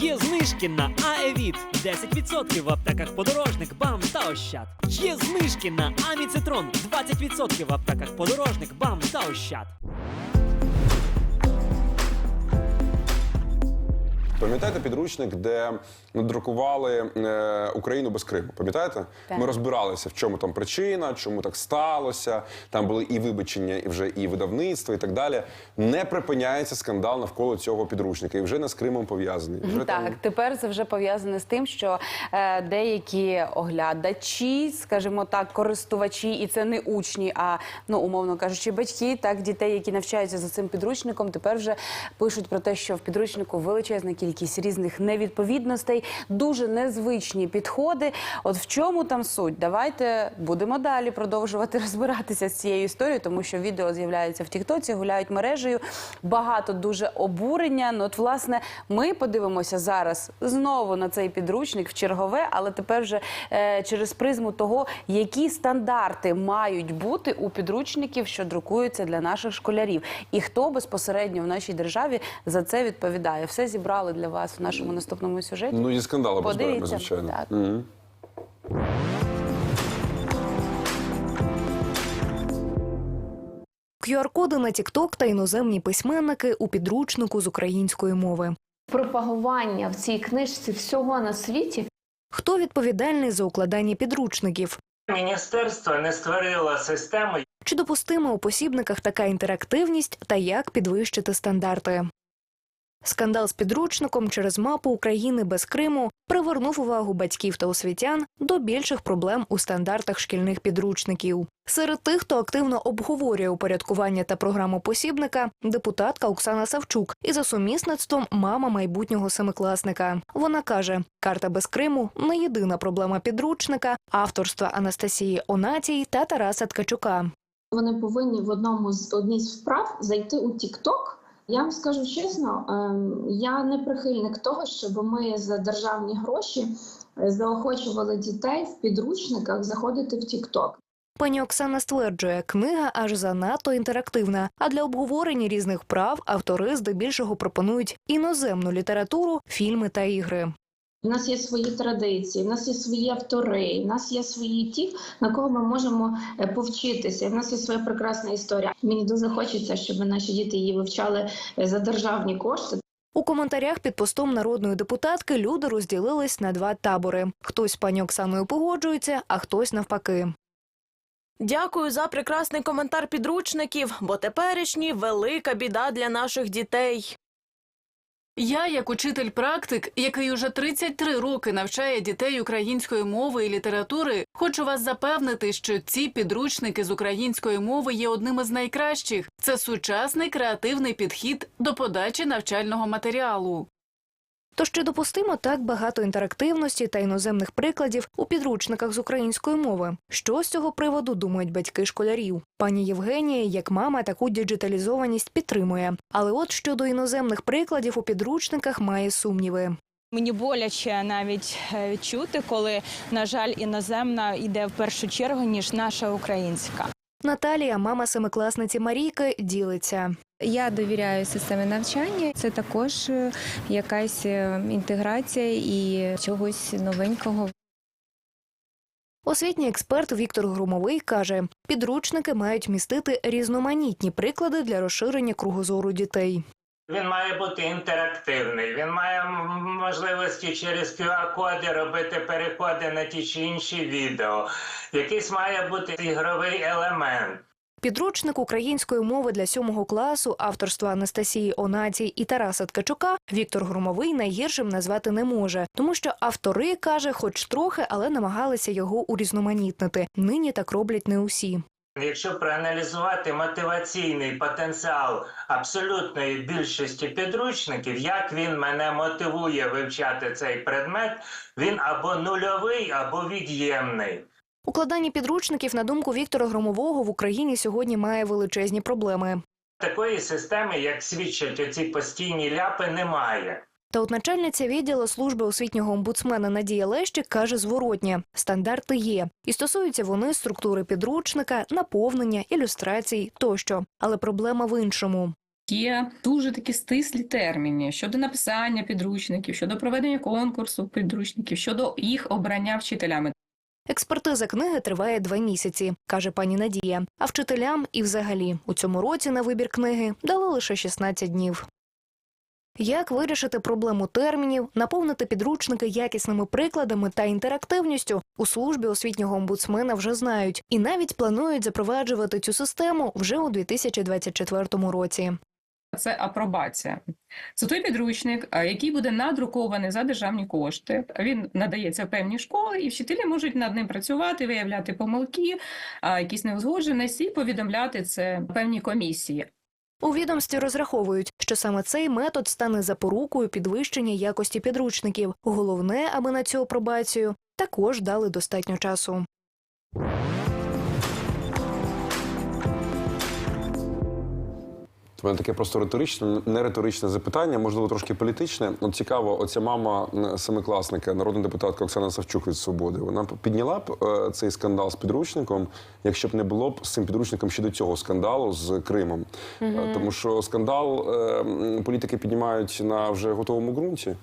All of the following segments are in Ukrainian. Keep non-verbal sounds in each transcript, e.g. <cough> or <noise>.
Є знижки на Аевіт 10% в аптеках подорожник, бам та ощад. Є знижки на Аміцитрон 20% в аптеках подорожник, бам та ощад. Пам'ятаєте підручник, де надрукували е, Україну без Криму? Пам'ятаєте? Так. Ми розбиралися, в чому там причина, чому так сталося. Там були і вибачення, і вже і видавництво, і так далі. Не припиняється скандал навколо цього підручника, і вже не з Кримом пов'язаний. Вже там- Так, тепер це вже пов'язане з тим, що е, деякі оглядачі, скажімо так, користувачі, і це не учні, а ну умовно кажучи, батьки, так дітей, які навчаються за цим підручником, тепер вже пишуть про те, що в підручнику величезна кількість різних невідповідностей, дуже незвичні підходи. От в чому там суть? Давайте будемо далі продовжувати <laughs> розбиратися з цією історією, тому що відео з'являється в Тіктоці, гуляють мережею. Багато дуже обурення. Ну, от, власне, ми подивимося зараз знову на цей підручник в чергове, але тепер вже е, через призму того, які стандарти мають бути у підручників, що друкуються для наших школярів, і хто безпосередньо в нашій державі за це відповідає. Все зібрали для вас в нашому наступному сюжеті. Ну, зі скандалом розберемо, Подивіться. звичайно. Так. Мгм. QR-коди на TikTok та іноземні письменники у підручнику з української мови. пропагування в цій книжці всього на світі Хто відповідальний за укладання підручників? Міністерство не створило систему, Чи допустима у посібниках така інтерактивність та як підвищити стандарти? Скандал з підручником через мапу України без Криму привернув увагу батьків та освітян до більших проблем у стандартах шкільних підручників. Серед тих, хто активно обговорює упорядкування та програму посібника, депутатка Оксана Савчук і за сумісництвом мама майбутнього семикласника. Вона каже: карта без Криму не єдина проблема підручника, авторства Анастасії Онатій та Тараса Ткачука. Вони повинні в одному з одній з вправ зайти у TikTok. Я вам скажу чесно, ем, я не прихильник того, щоб ми за державні гроші е, заохочували дітей в підручниках заходити в Тікток. Пані Оксана стверджує, книга аж занадто інтерактивна. А для обговорення різних прав автори здебільшого пропонують іноземну літературу, фільми та ігри. У нас є свої традиції, в нас є свої автори, в нас є свої ті, на кого ми можемо е, повчитися. В нас є своя прекрасна історія. Мені дуже хочеться, щоб наші діти її вивчали е, за державні кошти. У коментарях під постом народної депутатки люди розділились на два табори: хтось з пані Оксаною погоджується, а хтось навпаки. Дякую за прекрасний коментар підручників, бо теперішні велика біда для наших дітей. Я, як учитель практик, який уже 33 роки навчає дітей української мови і літератури, хочу вас запевнити, що ці підручники з української мови є одним із найкращих. Це сучасний креативний підхід до подачі навчального матеріалу. Тож чи допустимо так багато інтерактивності та іноземних прикладів у підручниках з української мови? Що з цього приводу думають батьки школярів? Пані Євгенія, як мама, таку діджиталізованість підтримує. Але от щодо іноземних прикладів у підручниках має сумніви. Мені боляче навіть е, чути, коли, на жаль, іноземна йде в першу чергу, ніж наша українська. Наталія, мама семикласниці Марійки, ділиться. Я довіряю системі навчання. Це також е, якась е, інтеграція і чогось новенького. Освітній експерт Віктор Грумовий каже, підручники мають містити різноманітні приклади для розширення кругозору дітей. він має бути інтерактивний, він має можливості через QR-коди робити переходи на ті чи інші відео. Якийсь має бути ігровий елемент. Підручник української мови для сьомого класу авторства Анастасії Онаці і Тараса Ткачука Віктор Грумовий найгіршим назвати не може, тому що автори каже, хоч трохи, але намагалися його урізноманітнити. Нині так роблять не усі. Якщо проаналізувати мотиваційний потенціал абсолютної більшості підручників, як він мене мотивує вивчати цей предмет, він або нульовий, або від'ємний. Укладання підручників, на думку Віктора Громового, в Україні сьогодні має величезні проблеми. Такої системи, як свідчать оці постійні ляпи, немає. Та от начальниця відділу служби освітнього омбудсмена Надія Лещик каже зворотнє: стандарти є, і стосуються вони структури підручника, наповнення, ілюстрацій тощо. Але проблема в іншому. Є дуже такі стислі терміни щодо написання підручників, щодо проведення конкурсу підручників, щодо їх обрання вчителями. Експертиза книги триває два місяці, каже пані Надія. А вчителям і взагалі у цьому році на вибір книги дали лише 16 днів. Як вирішити проблему термінів, наповнити підручники якісними прикладами та інтерактивністю у службі освітнього омбудсмена вже знають і навіть планують запроваджувати цю систему вже у 2024 році. Це апробація. Це той підручник, який буде надрукований за державні кошти. Він надається в певні школи, і вчителі можуть над ним працювати, виявляти помилки, а, якісь неузгодженості і повідомляти це певній комісії. У відомстві розраховують, що саме цей метод стане запорукою підвищення якості підручників. Головне, аби на цю апробацію також дали достатньо часу. У мене таке просто риторичне, не риторичне запитання, можливо, трошки політичне. От цікаво, оця мама семикласника, народна депутатка Оксана Савчук від свободи. Вона підняла б е, цей скандал з підручником, якщо б не було б з цим підручником ще до цього скандалу з Кримом. Угу. Тому що скандал е, політики піднімають на вже готовому ґрунті.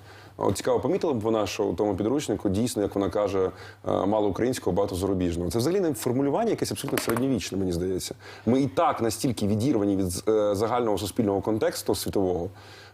Цікаво, помітила б вона, що у тому підручнику дійсно, як вона каже, е, мало українського, багато зарубіжного. Це взагалі не формулювання, якесь абсолютно середньовічне, мені здається. Ми і так настільки відірвані від е, загального суспільного контексту світового.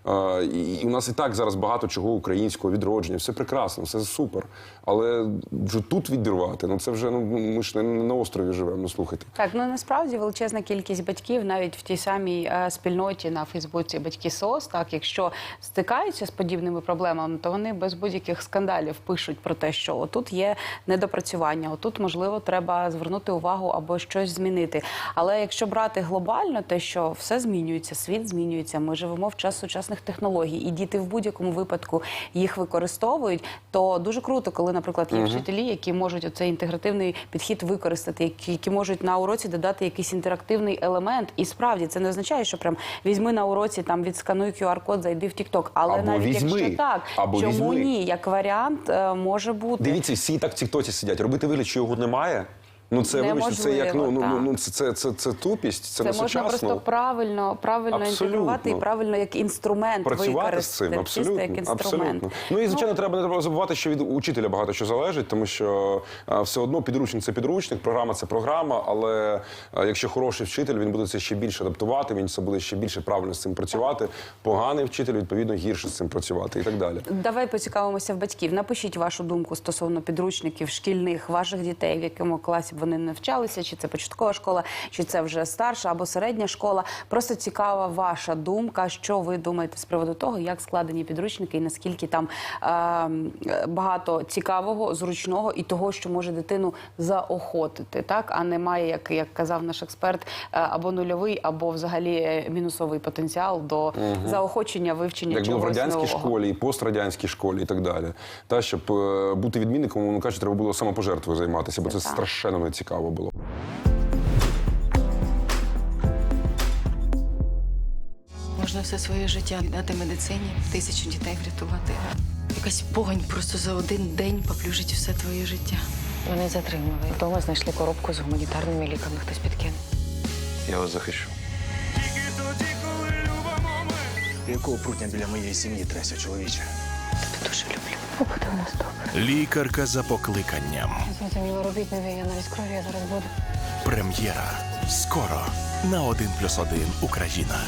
е, І у нас і так зараз багато чого українського відродження, все прекрасно, все супер. Але вже тут відірвати, ну це вже ну ми ж не на острові живемо. Ну слухайте. Так, ну насправді величезна кількість батьків навіть в тій самій спільноті на Фейсбуці батьки СОС, так якщо стикаються з подібними проблемами, то вони без будь-яких скандалів пишуть про те, що отут є недопрацювання, отут можливо треба звернути увагу або щось змінити. Але якщо брати глобально, те, що все змінюється, світ змінюється, ми живемо в час сучасних технологій, і діти в будь-якому випадку їх використовують, то дуже круто, коли, наприклад, є вчителі, які можуть оцей інтегративний підхід використати, які, можуть на уроці додати якийсь інтерактивний елемент. І справді це не означає, що прям візьми на уроці, там відскануй QR-код, зайди в TikTok. Але Або навіть візьми. якщо так, Або чому візьми. ні? Як варіант е, може бути. Дивіться, всі і так в Тіктоці сидять. Робити вигляд, що його немає. Ну це вибачте, це як ну, ну, ну, ну це, це, це, це тупість, це, Це не можна сучасно. просто правильно, правильно Абсолютно. інтегрувати і правильно як інструмент працювати з цим абсолютно, як інструмент. абсолютно. Ну і звичайно, треба не треба забувати, що від учителя багато що залежить, тому що а, все одно підручник це підручник, програма це програма. Але а, якщо хороший вчитель, він буде це ще більше адаптувати, він це буде ще більше правильно з цим працювати. Поганий вчитель, відповідно, гірше з цим працювати і так далі. Давай поцікавимося в батьків. Напишіть вашу думку стосовно підручників шкільних ваших дітей, в якому класі вони навчалися, чи це початкова школа, чи це вже старша або середня школа. Просто цікава ваша думка, що ви думаєте з приводу того, як складені підручники і наскільки там е, багато цікавого, зручного і того, що може дитину заохотити, так а немає, як, як казав наш експерт, е, або нульовий, або взагалі е, мінусовий потенціал до заохочення вивчення Як було в радянській нового. школі, і пострадянській школі, і так далі. Та щоб е, бути відмінником, ну кажуть, треба було самопожертвою займатися, бо це, Це страшенно цікаво було. Можна все своє життя віддати медицині, тисячу дітей врятувати. Якась погань просто за один день поплюжить все твоє життя. Вони затримали. Вдома знайшли коробку з гуманітарними ліками. Хтось підкинув. Я вас захищу. Якого прутня біля моєї сім'ї треся, чоловіче? Тебе буде у нас добре. Лікарка за покликанням. Я зрозуміла, робіть не ви, я навіть крові я зараз буду. Прем'єра. Скоро на 1 плюс 1 Україна.